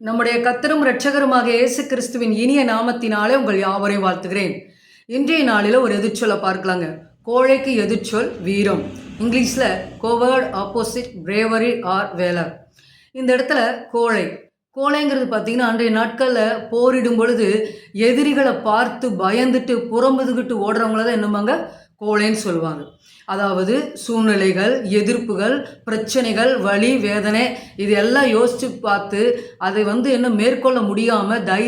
நம்முடைய கத்தரும் இரட்சகருமாக இயேசு கிறிஸ்துவின் இனிய நாமத்தினாலே உங்கள் யாவரையும் வாழ்த்துகிறேன். இன்றைய நாளில் ஒரு எதிர்ச்சொலை பார்க்கலாங்க. கோழைக்கு எதிர்ச்சொல் வீரம். இங்கிலீஷில் coward opposite bravery or valour இந்த இடத்துல கோழை. கோழைங்கிறது பார்த்தீங்கன்னா அன்றைய நாட்களில் போரிடும் பொழுது எதிரிகளை பார்த்து பயந்துட்டு புறம்புதுகிட்டு ஓடுறவங்கள தான் என்னமாங்க கோளைன்னு சொல்லுவாங்க. அதாவது சூழ்நிலைகள் எதிர்ப்புகள் பிரச்சனைகள் வலி வேதனை இது எல்லாம் யோசித்து பார்த்து அதை வந்து என்ன மேற்கொள்ள முடியாமல் தை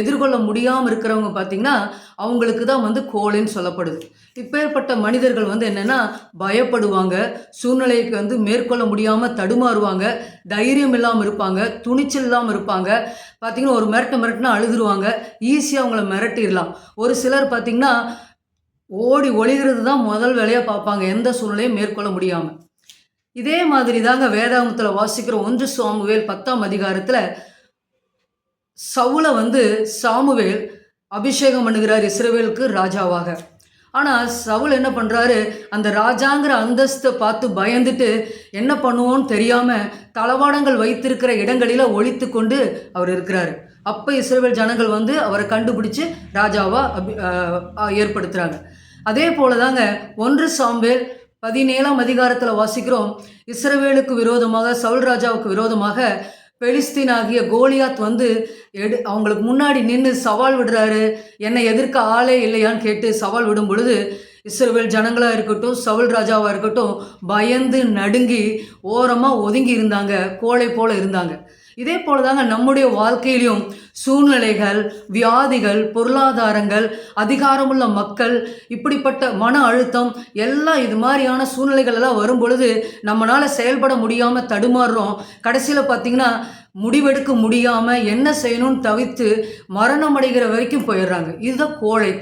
எதிர்கொள்ள முடியாமல் இருக்கிறவங்க பார்த்திங்கன்னா அவங்களுக்கு தான் வந்து கோளைன்னு சொல்லப்படுது. இப்பேற்பட்ட மனிதர்கள் வந்து என்னென்னா பயப்படுவாங்க சூழ்நிலைக்கு வந்து மேற்கொள்ள முடியாமல் தடுமாறுவாங்க தைரியம் இல்லாமல் இருப்பாங்க துணிச்சல் இல்லாமல் இருப்பாங்க. பார்த்திங்கன்னா ஒரு மிரட்ட மிரட்டினா அழுதுருவாங்க ஈஸியாக அவங்கள மிரட்டிடலாம். ஒரு சிலர் பார்த்திங்கன்னா ஓடி ஒளிகிறது தான் முதல் வேலையாக பார்ப்பாங்க. எந்த சூழ்நிலையும் மேற்கொள்ள முடியாமல் இதே மாதிரி தாங்க வேதாகமத்தில் வாசிக்கிற ஒன்று சாமுவேல் பத்தாம் அதிகாரத்தில் சவுலை வந்து சாமுவேல் அபிஷேகம் பண்ணுகிறார் இஸ்ரேவேலுக்கு ராஜாவாக. ஆனால் சவுல் என்ன பண்ணுறாரு அந்த ராஜாங்கிற அந்தஸ்தை பார்த்து பயந்துட்டு என்ன பண்ணுவோன்னு தெரியாமல் தளவாடங்கள் வைத்திருக்கிற இடங்களில் ஒழித்து கொண்டு அவர் இருக்கிறாரு. அப்போ இஸ்ரேவேல் ஜனங்கள் வந்து அவரை கண்டுபிடிச்சு ராஜாவாக அபி ஏற்படுத்துகிறாங்க அதே போல தாங்க ஒன்று சாம்பேல் பதினேழாம் அதிகாரத்தில் வாசிக்கிறோம். இஸ்ரவேலுக்கு விரோதமாக சவுல் ராஜாவுக்கு விரோதமாக பெலிஸ்தீன் ஆகிய கோலியாத் வந்து எடு அவங்களுக்கு முன்னாடி நின்று சவால் விடுறாரு. என்னை எதிர்க்க ஆளே இல்லையான்னு கேட்டு சவால் விடும் பொழுது இஸ்ரவேல் ஜனங்களாக இருக்கட்டும் சவுல் ராஜாவாக இருக்கட்டும் பயந்து நடுங்கி ஓரமாக ஒதுங்கி இருந்தாங்க. கோழை போல இருந்தாங்க. இதே போல தாங்க நம்முடைய வாழ்க்கையிலையும் சூழ்நிலைகள் வியாதிகள் பொருளாதாரங்கள் அதிகாரமுள்ள மக்கள் இப்படிப்பட்ட மன அழுத்தம் எல்லாம் இது மாதிரியான சூழ்நிலைகள் எல்லாம் வரும் பொழுது நம்மளால் செயல்பட முடியாமல் தடுமாறுறோம். கடைசியில் பார்த்திங்கன்னா முடிவெடுக்க முடியாமல் என்ன செய்யணும்னு தவிர்த்து மரணம் அடைகிற வரைக்கும் போயிடுறாங்க. இதுதான் கோழை.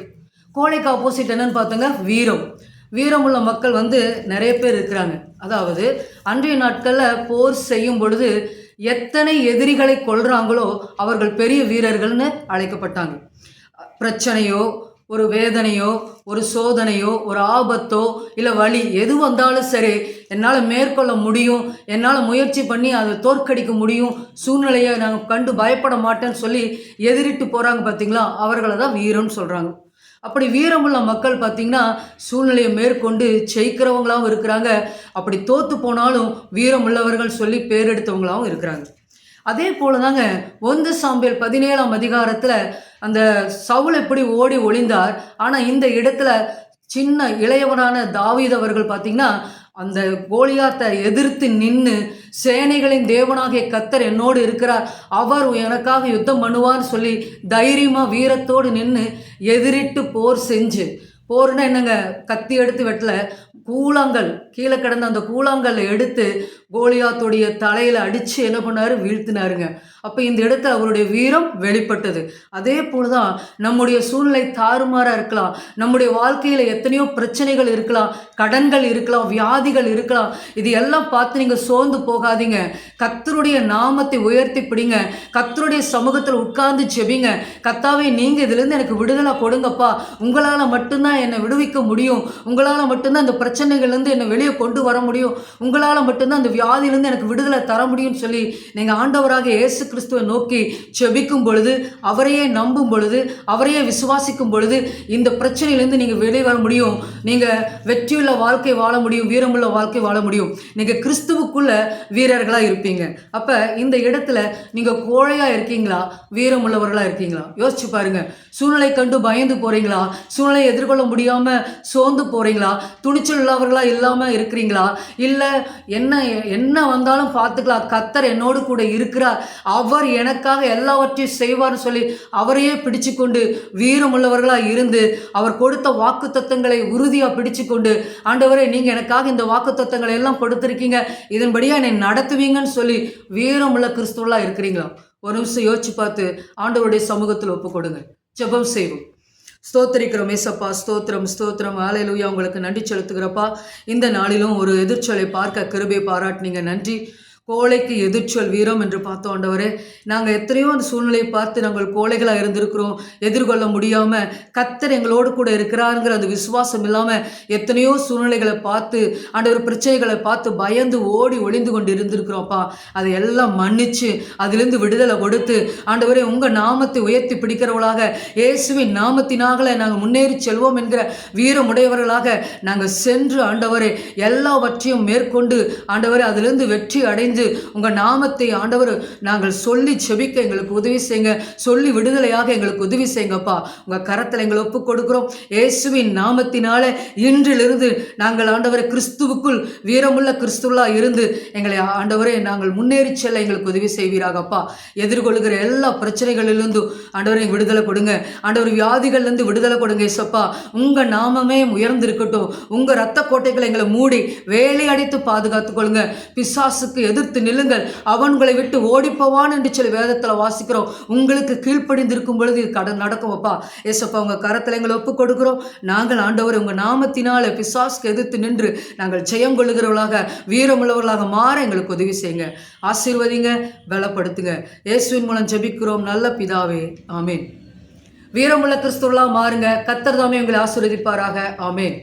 கோழைக்கு ஆப்போசிட் என்னன்னு பார்த்தோங்க வீரம். வீரமுள்ள மக்கள் வந்து நிறைய பேர் இருக்கிறாங்க. அதாவது அன்றைய நாட்களில் போர் செய்யும் பொழுது எத்தனை எதிரிகளை கொள்றாங்களோ அவர்கள் பெரிய வீரர்கள்னு அழைக்கப்பட்டாங்க. பிரச்சனையோ ஒரு வேதனையோ ஒரு சோதனையோ ஒரு ஆபத்தோ இல்லை வழி எது வந்தாலும் சரி என்னால் மேற்கொள்ள முடியும் என்னால் முயற்சி பண்ணி அதை தோற்கடிக்க முடியும் சூழ்நிலையை நாங்கள் கண்டு பயப்பட மாட்டேன்னு சொல்லி எதிரிட்டு போகிறாங்க பார்த்தீங்களா அவர்களை தான் வீரம்னு சொல்கிறாங்க அப்படி வீரமுள்ள மக்கள் பார்த்திங்கன்னா சூழ்நிலையை மேற்கொண்டு ஜெயிக்கிறவங்களாகவும் இருக்கிறாங்க. அப்படி தோற்று போனாலும் வீரமுள்ளவர்கள் சொல்லி பேரெடுத்தவங்களாகவும் இருக்கிறாங்க. அதே போல தாங்க ஒன்று சாம்பியல் பதினேழாம் அதிகாரத்தில் அந்த சவுல் எப்படி ஓடி ஒளிந்தார் ஆனால் இந்த இடத்துல சின்ன இளையவனான தாவீத் அவர்கள் பார்த்திங்கன்னா அந்த கோலியாத்தை எதிர்த்து நின்று சேனைகளின் தேவனாகிய கத்தர் என்னோடு இருக்கிறார். அவர் எனக்காக யுத்தம் பண்ணுவார்னு சொல்லி தைரியமாக வீரத்தோடு நின்று எதிரிட்டு போர் செஞ்சு போர்னா என்னங்க? கத்தி எடுத்து வெட்டல. கூழாங்கல் கீழே கிடந்த அந்த கூழாங்கல்லை எடுத்து கோலியாத்துடைய தலையில் அடித்து என்ன பண்ணார்? வீழ்த்தினாருங்க. அப்போ இந்த இடத்துல அவருடைய வீரம் வெளிப்பட்டது. அதே போல தான் நம்முடைய சூழ்நிலை தாறுமாறாக இருக்கலாம். நம்முடைய வாழ்க்கையில் எத்தனையோ பிரச்சனைகள் இருக்கலாம். கடன்கள் இருக்கலாம். வியாதிகள் இருக்கலாம். இது எல்லாம் பார்த்து நீங்கள் சோர்ந்து போகாதீங்க. கத்தருடைய நாமத்தை உயர்த்தி பிடிங்க. கத்தருடைய சமூகத்தில் உட்கார்ந்து செபிங்க கத்தாவே நீங்கள் இதுலேருந்து எனக்கு விடுதலை கொடுங்கப்பா. உங்களால் மட்டும்தான் என்னை விடுவிக்க முடியும்? உங்களால் மட்டும்தான் அந்த பிரச்சனைகள்லேருந்து என்னை வெளியே கொண்டு வர முடியும். உங்களால் மட்டும்தான் அந்த வியாதியிலேருந்து எனக்கு விடுதலை தர முடியும்னு சொல்லி நீங்கள் ஆண்டவராக இயேசு கிறிஸ்துவை நோக்கி செபிக்கும் பொழுது அவரையே நம்பும் பொழுது அவரையே விசுவாசிக்கும் பொழுது இந்த பிரச்சனையிலேருந்து நீங்கள் வெளியே வர முடியும். நீங்கள் வெற்றியுள்ள வாழ்க்கை வாழ முடியும் வீரமுள்ள வாழ்க்கை வாழ முடியும். நீங்கள் கிறிஸ்துவுக்குள்ள வீரர்களாக இருப்பீங்க. அப்போ இந்த இடத்துல நீங்கள் கோழையாக இருக்கீங்களா? வீரமுள்ளவர்களாக இருக்கீங்களா? யோசிச்சு பாருங்க. சூழ்நிலை கண்டு பயந்து போகிறீங்களா சூழ்நிலை எதிர்கொள்ள முடியாம சோர்ந்து போறீங்களா? துணிச்சல் உள்ளவர்களா இல்லாம இருக்கிறீங்களா? இல்லை என்ன என்ன வந்தாலும் பார்த்துக்கலாம். கத்தர் என்னோடு கூட இருக்கிறார். அவர் எனக்காக எல்லாவற்றையும் செய்வார்னு சொல்லி அவரையே பிடிச்சு கொண்டு வீரமுள்ளவர்களாக இருந்து அவர் கொடுத்த வாக்கு தத்தங்களை உறுதியாக பிடிச்சு கொண்டு ஆண்டவரே நீங்கள் எனக்காக இந்த வாக்கு தத்தங்களை எல்லாம் கொடுத்துருக்கீங்க. இதன்படியாக என்னை நடத்துவீங்கன்னு சொல்லி வீரமுள்ள கிறிஸ்துவலாக இருக்கிறீங்களா? ஒரு நிமிஷம் யோசிச்சு பார்த்து ஆண்டவருடைய சமூகத்தில் ஒப்பு கொடுங்க ஜெபம் செய்வோம். ஸ்தோத்திரிக்கிறோம் ஏசப்பா. ஸ்தோத்திரம் ஸ்தோத்திரம். ஆலையிலூயா உங்களுக்கு நன்றி செலுத்துகிறப்பா. இந்த நாளிலும் ஒரு எதிர்ச்சொலை பார்க்க கிருபை பாராட்டினீங்க. நன்றி. கோழைக்கு எதிர்ச்சொல் வீரம் என்று பார்த்தோம் ஆண்டவரே. நாங்கள் எத்தனையோ அந்த சூழ்நிலையை பார்த்து நாங்கள் கோழைகளாக இருந்திருக்கிறோம். எதிர்கொள்ள முடியாமல் கத்தர் எங்களோடு கூட இருக்கிறாருங்கிற அந்த விசுவாசம் இல்லாமல் எத்தனையோ சூழ்நிலைகளை பார்த்து ஆண்டவர் பிரச்சனைகளை பார்த்து பயந்து ஓடி ஒளிந்து கொண்டு இருந்திருக்கிறோம்ப்பா அதை எல்லாம் மன்னித்து அதிலிருந்து விடுதலை கொடுத்து ஆண்டவரே உங்கள் நாமத்தை உயர்த்தி பிடிக்கிறவர்களாக இயேசுவின் நாமத்தினாகல நாங்கள் முன்னேறி செல்வோம் என்கிற வீரமுடையவர்களாக நாங்கள் சென்று ஆண்டவரே எல்லாவற்றையும் மேற்கொண்டு ஆண்டவரே அதிலிருந்து வெற்றி அடைந்து உங்கள் நாமத்தை ஆண்டவர் நாங்கள் சொல்லி செபிக்க எங்களுக்கு உதவி செய்யுங்க. சொல்லி விடுதலையாக எங்களுக்கு உதவி செய்யுங்கப்பா. உங்கள் கரத்தில் எங்களை ஒப்புக் கொடுக்குறோம். இயேசுவின் நாமத்தினால இன்றிலிருந்து நாங்கள் ஆண்டவரை கிறிஸ்துவுக்குள் வீரமுள்ள கிறிஸ்துவலா இருந்து எங்களை ஆண்டவரே நாங்கள் முன்னேறி செல்ல எங்களுக்கு உதவி செய்வீராகப்பா. எதிர்கொள்கிற எல்லா பிரச்சனைகளிலிருந்தும் ஆண்டவரை விடுதலை கொடுங்க. ஆண்டவர் வியாதிகள்லேருந்து விடுதலை கொடுங்க இசப்பா உங்கள் நாமமே உயர்ந்திருக்கட்டும். உங்கள் ரத்த கோட்டைகளை எங்களை மூடி வேலை அடைத்து பாதுகாத்துக் கொள்ளுங்க. பிசாசுக்கு எதிர்த்து நில்லுங்கள். அவன்களை விட்டு ஓடிப்பவான் என்று சொல்லி வேதத்தில் வாசிக்கிறோம். உங்களுக்கு கீழ்ப்படிந்திருக்கும் பொழுது கடன் நடக்கும் அப்பா. ஏசப்பா உங்கள் கரத்தில் எங்களை ஒப்புக் கொடுக்கிறோம். நாங்கள் ஆண்டவர் உங்கள் நாமத்தினால் பிசாஸ்க்கு எதிர்த்து நின்று நாங்கள் ஜெயம் கொள்ளுகிறவர்களாக வீரமுள்ளவர்களாக மாற எங்களுக்கு உதவி செய்யுங்க. ஆசீர்வதிங்க பலப்படுத்துங்க. இயேசுவின் மூலம் ஜெபிக்கிறோம். நல்ல பிதாவே ஆமேன். வீரமுள்ள கிறிஸ்துவெல்லாம் மாறுங்க. கத்தர் தாமே உங்களை ஆசீர்வதிப்பாராக. ஆமேன்.